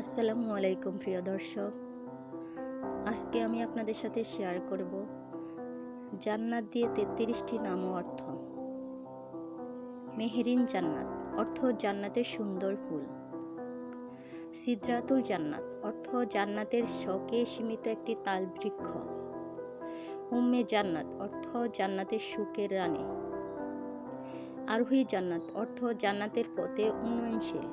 আসসালামু আলাইকুম, প্রিয় দর্শক। আজকে আমি আপনাদের সাথে শেয়ার করব জান্নাত দিয়ে তেত্রিশটি নাম অর্থ। মেহেরিন জান্নাত, অর্থ জান্নাতের সুন্দর ফুল। সিদ্রাতুল জান্নাত, অর্থ জান্নাতের শকে সীমিত একটি তাল বৃক্ষ উম্মে জান্নাত, অর্থ জান্নাতের সুখের রানী। আরোহী জান্নাত, অর্থ জান্নাতের পথে উন্নয়নশীল।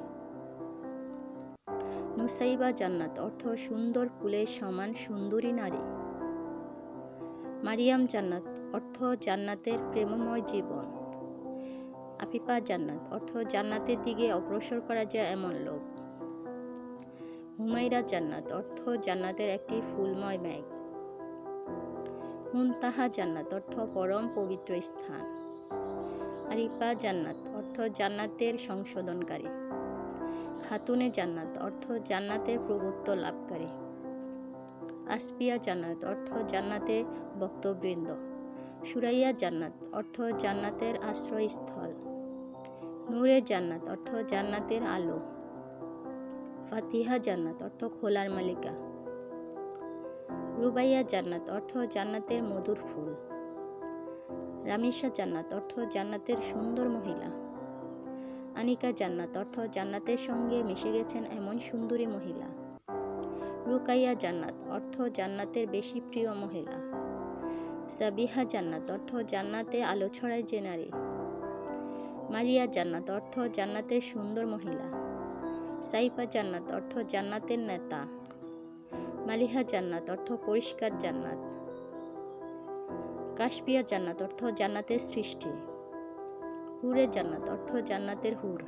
নুসাইবা জান্নাত, অর্থ সুন্দর ফুলের সমান সুন্দরী নারী। মারিয়াম জান্নাত, অর্থ জান্নাতের প্রেমময় জীবন। আফিফা জান্নাত, অর্থ জান্নাতের দিকে অগ্রসর করা যায় এমন লোক। হুমাইরা জান্নাত, অর্থ জান্নাতের একটি ফুলময় ব্যাগ মুনতাহা জান্নাত, অর্থ পরম পবিত্র স্থান। আরিফা জান্নাত, অর্থ জান্নাতের সংশোধনকারী। খাতুনে জান্নাত, অর্থ জান্নাতের প্রভুত্ব লাভকারী। আসপিয়া জান্নাত, অর্থ জান্নাতে বক্তবৃন্দ সুরাইয়া জান্নাত, অর্থ জান্নাতের আশ্রয়স্থল। নূরে জান্নাত, অর্থ জান্নাতের আলো। ফাতিহা জান্নাত, অর্থ খোলার মালিকা। রুবাইয়া জান্নাত, অর্থ জান্নাতের মধুর ফুল। রামিসা জান্নাত, অর্থ জান্নাতের সুন্দর মহিলা। আনিকা জান্নাত, অর্থ জান্নাতের সঙ্গে মিশে গেছেন এমন সুন্দরী মহিলা। রুকাইয়া জান্নাত, অর্থ জান্নাতের বেশি প্রিয় মহিলা। সাবিহা জান্নাত, অর্থ জান্নাতে আলো ছড়ায় যে নারী। মারিয়া জান্নাত, অর্থ জান্নাতের সুন্দর মহিলা। সাইফা জান্নাত, অর্থ জান্নাতের নেতা। মালিহা জান্নাত, অর্থ পরিষ্কার জান্নাত। কাশপিয়া জান্নাত, অর্থ জান্নাতের সৃষ্টি। হুরে জান্নাত, অর্থ জান্নাতের হুর।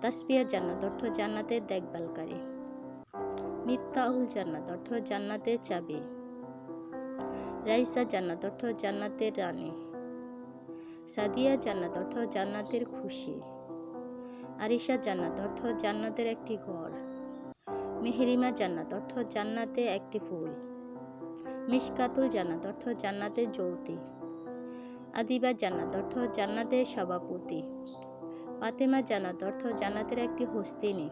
তাসপিয়া জান্নাত, অর্থ জান্নাতের দেখভালকারী। মিফতাহুল জান্নাত, অর্থ জান্নাতের চাবি। রাইসা জান্নাত, অর্থ জান্নাতের রানী। সাদিয়া জান্নাত, অর্থ জান্নাতের খুশি। আরিশা জান্নাত, অর্থ জান্নাতের একটি ঘর। মেহেরিমা জান্নাত, অর্থ জান্নাতে একটি ফুল। মিশকাতুল জান্নাত, অর্থ জান্নাতের যৌতি। আদিবা জান্নাত অর্থ জান্নাতের সভাপতি। ফাতেমা জান্নাত অর্থ জান্নাতের একটি হস্তিনী।